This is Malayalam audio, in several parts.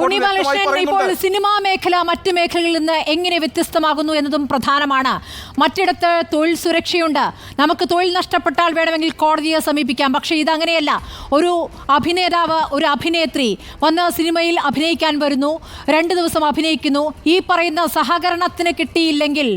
ഉണ്ണിബാലകൃഷ്ണൻ ഇപ്പോൾ സിനിമാ മേഖല മറ്റു മേഖലകളിൽ നിന്ന് എങ്ങനെ വ്യത്യസ്തമാകുന്നു എന്നതും പ്രധാനമാണ്. മറ്റിടത്ത് തൊഴിൽ സുരക്ഷയുണ്ട്. നമുക്ക് തൊഴിൽ നഷ്ടപ്പെട്ടാൽ വേണമെങ്കിൽ കോടതിയെ സമീപിക്കാം. പക്ഷേ ഇതങ്ങനെയല്ല. ഒരു അഭിനേതാവ് ഒരു അഭിനേത്രി വന്ന് സിനിമയിൽ അഭിനയിക്കാൻ വരുന്നു. രണ്ട് ദിവസം അഭിനയിക്കുന്നു. ഈ പറയുന്ന സഹകരണത്തിന് കിട്ടിയില്ലെങ്കിൽ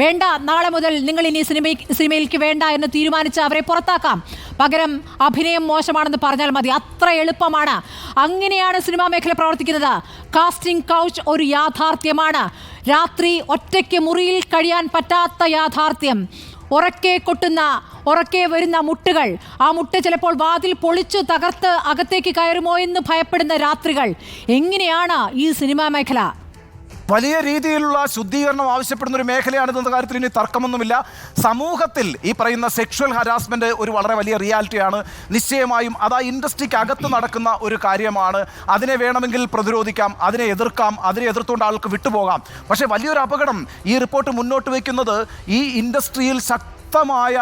വേണ്ട നാളെ മുതൽ നിങ്ങൾ ഇനി സിനിമ സിനിമയിലേക്ക് വേണ്ട എന്ന് തീരുമാനിച്ച് അവരെ പുറത്താക്കാം. പകരം അഭിനയം മോശമാണെന്ന് പറഞ്ഞാൽ മതി. അത്ര എളുപ്പമാണ്. അങ്ങനെയാണ് സിനിമാ മേഖല പ്രവർത്തിക്കുന്നത്. കാസ്റ്റിംഗ് കൗച്ച് ഒരു യാഥാർത്ഥ്യമാണ്. രാത്രി ഒറ്റയ്ക്ക് മുറിയിൽ കഴിയാൻ പറ്റാത്ത യാഥാർത്ഥ്യം. ഉറക്കെ കൊട്ടുന്ന ഉറക്കെ വരുന്ന മുട്ടുകൾ. ആ മുട്ട് ചിലപ്പോൾ വാതിൽ പൊളിച്ചു തകർത്ത് അകത്തേക്ക് കയറുമോ എന്ന് ഭയപ്പെടുന്ന രാത്രികൾ. എങ്ങനെയാണ് ഈ സിനിമാ മേഖല? വലിയ രീതിയിലുള്ള ശുദ്ധീകരണം ആവശ്യപ്പെടുന്ന ഒരു മേഖലയാണിതെന്ന കാര്യത്തിൽ ഇനി തർക്കമൊന്നുമില്ല. സമൂഹത്തിൽ ഈ പറയുന്ന സെക്ഷൽ ഹരാസ്മെന്റ് ഒരു വളരെ വലിയ റിയാലിറ്റിയാണ് നിശ്ചയമായും അത് ആ ഇൻഡസ്ട്രിക്ക് അകത്ത് നടക്കുന്ന ഒരു കാര്യമാണ്. അതിനെ വേണമെങ്കിൽ പ്രതിരോധിക്കാം അതിനെ എതിർക്കാം അതിനെ എതിർത്തുകൊണ്ട് ആൾക്ക് വിട്ടുപോകാം. പക്ഷേ വലിയൊരു അപകടം ഈ റിപ്പോർട്ട് മുന്നോട്ട് വയ്ക്കുന്നത് ഈ ഇൻഡസ്ട്രിയിൽ ശക്തമായ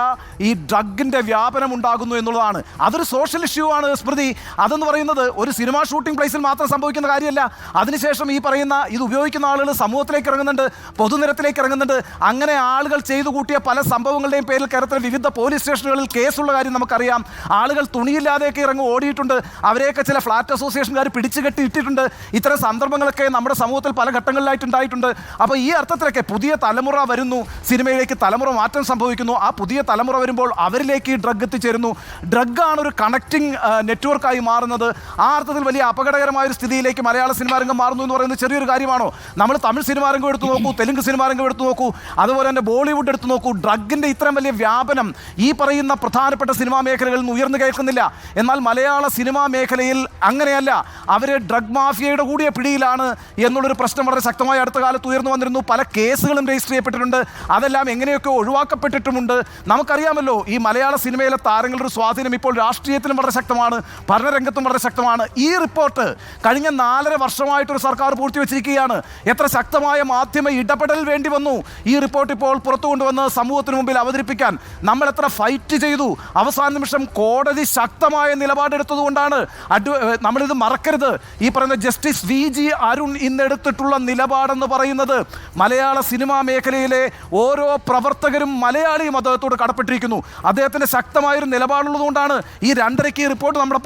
ഈ ഡ്രഗിന്റെ വ്യാപനം ഉണ്ടാകുന്നു എന്നുള്ളതാണ്. അതൊരു സോഷ്യൽ ഇഷ്യൂ ആണ് സ്മൃതി. അതെന്ന് പറയുന്നത് ഒരു സിനിമ ഷൂട്ടിംഗ് പ്ലേസിൽ മാത്രം സംഭവിക്കുന്ന കാര്യമല്ല. അതിനുശേഷം ഈ പറയുന്ന ഇത് ഉപയോഗിക്കുന്ന ആളുകൾ സമൂഹത്തിലേക്ക് ഇറങ്ങുന്നുണ്ട് പൊതുനിരത്തിലേക്ക് ഇറങ്ങുന്നുണ്ട്. അങ്ങനെ ആളുകൾ ചെയ്തു കൂട്ടിയ പല സംഭവങ്ങളുടെയും പേരിൽ കേരളത്തിലെ വിവിധ പോലീസ് സ്റ്റേഷനുകളിൽ കേസുള്ള കാര്യം നമുക്കറിയാം. ആളുകൾ തുണിയില്ലാതെയൊക്കെ ഇറങ്ങി ഓടിയിട്ടുണ്ട്. അവരെയൊക്കെ ചില ഫ്ലാറ്റ് അസോസിയേഷൻകാർ പിടിച്ചു ഇട്ടിട്ടുണ്ട്. ഇത്തരം സന്ദർഭങ്ങളൊക്കെ നമ്മുടെ സമൂഹത്തിൽ പല ഘട്ടങ്ങളിലായിട്ട് ഉണ്ടായിട്ടുണ്ട്. അപ്പോൾ ഈ അർത്ഥത്തിലൊക്കെ പുതിയ തലമുറ വരുന്നു. സിനിമയിലേക്ക് തലമുറ മാറ്റം സംഭവിക്കുന്നു. ആ പുതിയ തലമുറ വരുമ്പോൾ അവരിലേക്ക് ഈ ഡ്രഗ് എത്തിച്ചേരുന്നു. ഡ്രഗാണ് ഒരു കണക്റ്റിംഗ് നെറ്റ്വർക്കായി മാറുന്നത്. ആ അർത്ഥത്തിൽ വലിയ അപകടകരമായ ഒരു സ്ഥിതിയിലേക്ക് മലയാള സിനിമാ രംഗം മാറുന്നു എന്ന് പറയുന്നത് ചെറിയൊരു കാര്യമാണോ? നമ്മൾ തമിഴ് സിനിമാ രംഗം എടുത്തു നോക്കൂ തെലുങ്ക് സിനിമാ രംഗം എടുത്തു നോക്കൂ അതുപോലെ തന്നെ ബോളിവുഡ് എടുത്തു നോക്കൂ. ഡ്രഗിന്റെ ഇത്രയും വലിയ വ്യാപനം ഈ പറയുന്ന പ്രധാനപ്പെട്ട സിനിമാ മേഖലകളിൽ നിന്ന് ഉയർന്നു കേൾക്കുന്നില്ല. എന്നാൽ മലയാള സിനിമാ മേഖലയിൽ അങ്ങനെയല്ല. അവർ ഡ്രഗ് മാഫിയയുടെ കൂടിയ പിടിയിലാണ് എന്നുള്ളൊരു പ്രശ്നം വളരെ ശക്തമായി അടുത്ത കാലത്ത് ഉയർന്നു വന്നിരുന്നു. പല കേസുകളും രജിസ്റ്റർ ചെയ്യപ്പെട്ടിട്ടുണ്ട്. അതെല്ലാം എങ്ങനെയൊക്കെ ഒഴിവാക്കപ്പെട്ടിട്ടുമുണ്ട് നമുക്കറിയാമല്ലോ ഈ മലയാള സിനിമയിലെ താരങ്ങളുടെ സ്വാധീനം ഇപ്പോൾ രാഷ്ട്രീയത്തിലും വളരെ ശക്തമാണ് ഭരണരംഗത്തും വളരെ ശക്തമാണ്. ഈ റിപ്പോർട്ട് കഴിഞ്ഞ നാലര വർഷമായിട്ടൊരു സർക്കാർ പൂഴ്ത്തിവെച്ചിരിക്കുകയാണ്. എത്ര ശക്തമായ മാധ്യമ ഇടപെടൽ വേണ്ടി വന്നു. ഈ റിപ്പോർട്ട് ഇപ്പോൾ പുറത്തു കൊണ്ടുവന്ന് സമൂഹത്തിന് മുമ്പിൽ അവതരിപ്പിക്കാൻ നമ്മൾ എത്ര ഫൈറ്റ് ചെയ്തു. അവസാന നിമിഷം കോടതി ശക്തമായ നിലപാടെടുത്തതുകൊണ്ടാണ് അഡ്വ നമ്മളിത് മറക്കരുത്. ഈ പറയുന്ന ജസ്റ്റിസ് വി ജി അരുൺ ഇന്നെടുത്തിട്ടുള്ള നിലപാടെന്ന് പറയുന്നത് മലയാള സിനിമാ മേഖലയിലെ ഓരോ പ്രവർത്തകരും മലയാളിയും അദ്ദേഹത്തോട് കടപ്പെട്ടിരിക്കുന്നു. അദ്ദേഹത്തിന്റെ ശക്തമായൊരു നിലപാടുള്ളതുകൊണ്ടാണ് ഈ രണ്ടരയ്ക്ക് ഈ റിപ്പോർട്ട് നമ്മുടെ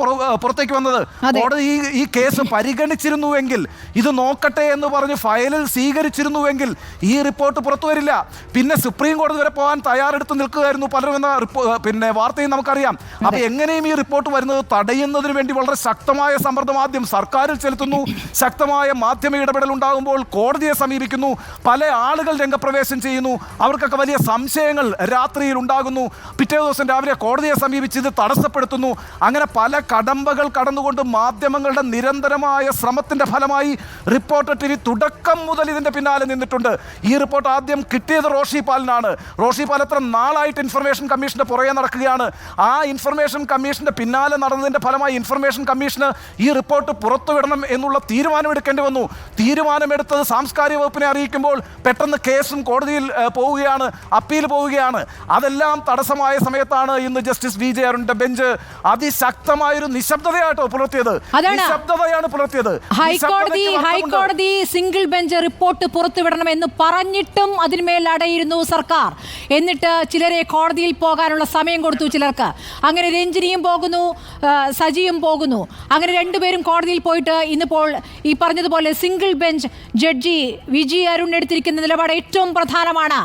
പുറത്തേക്ക് വന്നത്. കോടതി ഈ ഈ കേസ് പരിഗണിച്ചിരുന്നുവെങ്കിൽ ഇത് നോക്കട്ടെ എന്ന് പറഞ്ഞ് ഫയലിൽ സ്വീകരിച്ചിരുന്നുവെങ്കിൽ ഈ റിപ്പോർട്ട് പുറത്തു വരില്ല. പിന്നെ സുപ്രീം കോടതി വരെ പോകാൻ തയ്യാറെടുത്ത് നിൽക്കുകയായിരുന്നു പലരും എന്ന പിന്നെ വാർത്തയും നമുക്കറിയാം. അപ്പൊ എങ്ങനെയും ഈ റിപ്പോർട്ട് വരുന്നത് തടയുന്നതിന് വേണ്ടി വളരെ ശക്തമായ സമ്മർദ്ദം ആദ്യം സർക്കാരിൽ ചെലുത്തുന്നു. ശക്തമായ മാധ്യമ ഇടപെടൽ ഉണ്ടാകുമ്പോൾ കോടതിയെ സമീപിക്കുന്നു. പല ആളുകൾ രംഗപ്രവേശം ചെയ്യുന്നു. അവർക്കൊക്കെ വലിയ സംശയങ്ങൾ രാത്രിയിൽ ഉണ്ടാകുന്നു. പിറ്റേ ദിവസം രാവിലെ കോടതിയെ സമീപിച്ച് ഇത് തടസ്സപ്പെടുത്തുന്നു. അങ്ങനെ പല കടമ്പകൾ കടന്നുകൊണ്ട് മാധ്യമങ്ങളുടെ നിരന്തരമായ ശ്രമത്തിന്റെ ഫലമായി റിപ്പോർട്ടർ ടി തുടക്കം മുതൽ ഇതിന്റെ പിന്നാലെ നിന്നിട്ടുണ്ട്. ഈ റിപ്പോർട്ട് ആദ്യം കിട്ടിയത് റോഷി പാലിനാണ്. റോഷി പാൽ എത്ര നാളായിട്ട് ഇൻഫർമേഷൻ കമ്മീഷന്റെ പുറകെ നടക്കുകയാണ്. ആ ഇൻഫർമേഷൻ കമ്മീഷന്റെ പിന്നാലെ നടന്നതിന്റെ ഫലമായി ഇൻഫർമേഷൻ കമ്മീഷന് ഈ റിപ്പോർട്ട് പുറത്തുവിടണം എന്നുള്ള തീരുമാനമെടുക്കേണ്ടി വന്നു. തീരുമാനമെടുത്തത് സാംസ്കാരിക വകുപ്പിനെ അറിയിക്കുമ്പോൾ പെട്ടെന്ന് കേസും കോടതിയിൽ പോവുകയാണ് അപ്പീൽ പോവുകയാണ്. അതെല്ലാം തടസ്സമായ സമയത്താണ് ഇന്ന് ജസ്റ്റിസ് വി ജെ അരുണിന്റെ ബെഞ്ച് അതിശക്തമായൊരു നിശബ്ദതയാട്ടോ പുലർത്തിയത്. നിശബ്ദതയാണ് പുലർത്തിയത്. ഹൈക്കോടതി ഹൈക്കോടതി സിംഗിൾ ബെഞ്ച് റിപ്പോർട്ട് പുറത്തുവിടണം എന്ന് പറഞ്ഞിട്ടും അതിന്മേൽ അടയിരുന്നു സർക്കാർ. എന്നിട്ട് ചിലരെ കോടതിയിൽ പോകാനുള്ള സമയം കൊടുത്തു ചിലർക്ക്. അങ്ങനെ രഞ്ജിനിയും പോകുന്നു സജിയും പോകുന്നു. അങ്ങനെ രണ്ടുപേരും കോടതിയിൽ പോയിട്ട് ഇന്നിപ്പോൾ ഈ പറഞ്ഞതുപോലെ single bench judge V G Arun എടുത്തിരിക്കുന്ന നിലപാട് ഏറ്റവും പ്രധാനമാണ്.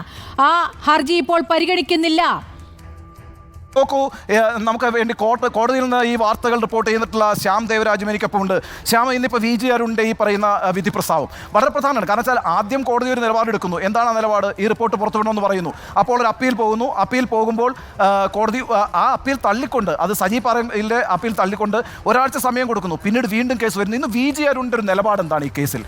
ആ ഹർജി ഇപ്പോൾ പരിഗണിക്കുന്നില്ല നോക്കൂ നമുക്ക് വേണ്ടി കോട്ട കോടതിയിൽ നിന്ന് ഈ വാർത്തകൾ റിപ്പോർട്ട് ചെയ്തിട്ടുള്ള ശ്യാം ദേവരാജും എനിക്കൊപ്പം ഉണ്ട്. ശ്യാം ഇന്നിപ്പോൾ വി ജി അരുണിന്റെ ഈ പറയുന്ന വിധി പ്രസ്താവം വളരെ പ്രധാനമാണ്. കാരണം വെച്ചാൽ ആദ്യം കോടതി ഒരു നിലപാടെടുക്കുന്നു എന്താണ് ആ നിലപാട്? ഈ റിപ്പോർട്ട് പുറത്തുവിടണമെന്ന് പറയുന്നു. അപ്പോൾ ഒരു അപ്പീൽ പോകുന്നു. അപ്പീൽ പോകുമ്പോൾ കോടതി ആ, അപ്പീൽ തള്ളിക്കൊണ്ട് അത് സജി പറയിലെ അപ്പീൽ തള്ളിക്കൊണ്ട് ഒരാഴ്ച സമയം കൊടുക്കുന്നു. പിന്നീട് വീണ്ടും കേസ് വരുന്നു. ഇന്ന് വി ജി അരുണിന്റെ ഒരു നിലപാട് എന്താണ് ഈ കേസിൽ?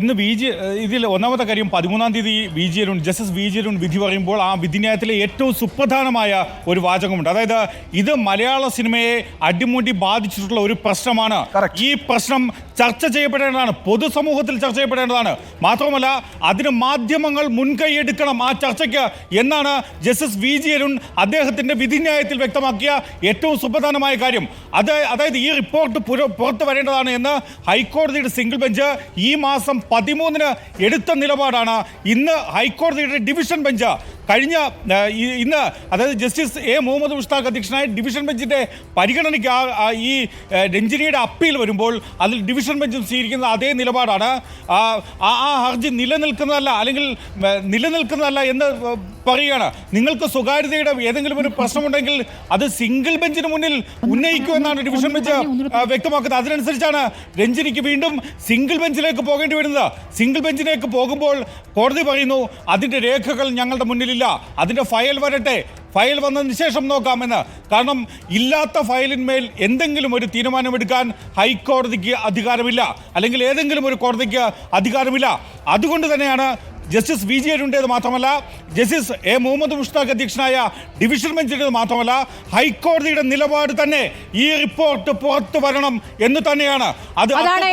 ഇന്ന് വി ജി ഇതിൽ ഒന്നാമത്തെ കാര്യം പതിമൂന്നാം തീയതി V G Arun justice V G Arun വിധി പറയുമ്പോൾ ആ വിധിന്യായത്തിലെ ഏറ്റവും സുപ്രധാനമായ ഒരു വാചകമുണ്ട്. അതായത് ഇത് മലയാള സിനിമയെ അടിമുടി ബാധിച്ചിട്ടുള്ള ഒരു പ്രശ്നമാണ്. ഈ പ്രശ്നം ചർച്ച ചെയ്യപ്പെടേണ്ടതാണ്. പൊതുസമൂഹത്തിൽ ചർച്ച ചെയ്യപ്പെടേണ്ടതാണ്. മാത്രമല്ല അതിന് മാധ്യമങ്ങൾ മുൻകൈ എടുക്കണം ആ ചർച്ചയ്ക്ക് എന്നാണ് ജസ്റ്റിസ് വി ജി അരുൺ അദ്ദേഹത്തിന്റെ വിധിന്യായത്തിൽ വ്യക്തമാക്കിയ ഏറ്റവും സുപ്രധാനമായ കാര്യം. അത് അതായത് ഈ റിപ്പോർട്ട് പുറത്തു വരേണ്ടതാണ് എന്ന് ഹൈക്കോടതിയുടെ സിംഗിൾ ബെഞ്ച് ഈ മാസം പതിമൂന്നിന് എടുത്ത നിലപാടാണ്. ഇന്ന് ഹൈക്കോടതിയുടെ ഡിവിഷൻ ബെഞ്ച് കഴിഞ്ഞ ഇന്ന് അതായത് ജസ്റ്റിസ് എ മുഹമ്മദ് മുഷ്താഖ് അധ്യക്ഷനായ ഡിവിഷൻ ബെഞ്ചിന്റെ പരിഗണനയ്ക്ക് ആ- ഈ രഞ്ജിനിയുടെ അപ്പീൽ വരുമ്പോൾ അതിൽ ഡിവിഷൻ ബെഞ്ചും സ്വീകരിക്കുന്ന അതേ നിലപാടാണ്. ആ ഹർജി നിലനിൽക്കുന്നതല്ല അല്ലെങ്കിൽ നിലനിൽക്കുന്നതല്ല എന്ന് പറയുകയാണ് നിങ്ങൾക്ക് സ്വകാര്യതയുടെ ഏതെങ്കിലും ഒരു പ്രശ്നമുണ്ടെങ്കിൽ അത് സിംഗിൾ ബെഞ്ചിന് മുന്നിൽ ഉന്നയിക്കൂ എന്നാണ് ഡിവിഷൻ ബെഞ്ച് വ്യക്തമാക്കുന്നത്. അതിനനുസരിച്ചാണ് രഞ്ജിനിക്ക് വീണ്ടും സിംഗിൾ ബെഞ്ചിലേക്ക് പോകേണ്ടി വരുന്നത്. സിംഗിൾ ബെഞ്ചിലേക്ക് പോകുമ്പോൾ കോടതി പറയുന്നു അതിന്റെ രേഖകൾ ഞങ്ങളുടെ മുന്നിലില്ല. അതിന്റെ ഫയൽ വരട്ടെ. ഫയൽ വന്നതിന് ശേഷം നോക്കാമെന്ന്. കാരണം ഇല്ലാത്ത ഫയലിന്മേൽ എന്തെങ്കിലും ഒരു തീരുമാനമെടുക്കാൻ ഹൈക്കോടതിക്ക് അധികാരമില്ല. അല്ലെങ്കിൽ ഏതെങ്കിലും ഒരു കോടതിക്ക് അധികാരമില്ല. അതുകൊണ്ട് തന്നെയാണ് ജസ്റ്റിസ് വി ജി അരുണ്ടേത് മാത്രമല്ല ജസ്റ്റിസ് എ മുഹമ്മദ് മുഷ്താഖ് അധ്യക്ഷനായ ഡിവിഷൻ ബെഞ്ചിന്റേത് മാത്രമല്ല ഹൈക്കോടതിയുടെ നിലപാട് തന്നെ ഈ റിപ്പോർട്ട് പുറത്തു വരണം എന്ന് തന്നെയാണ്. അത് അതാണ്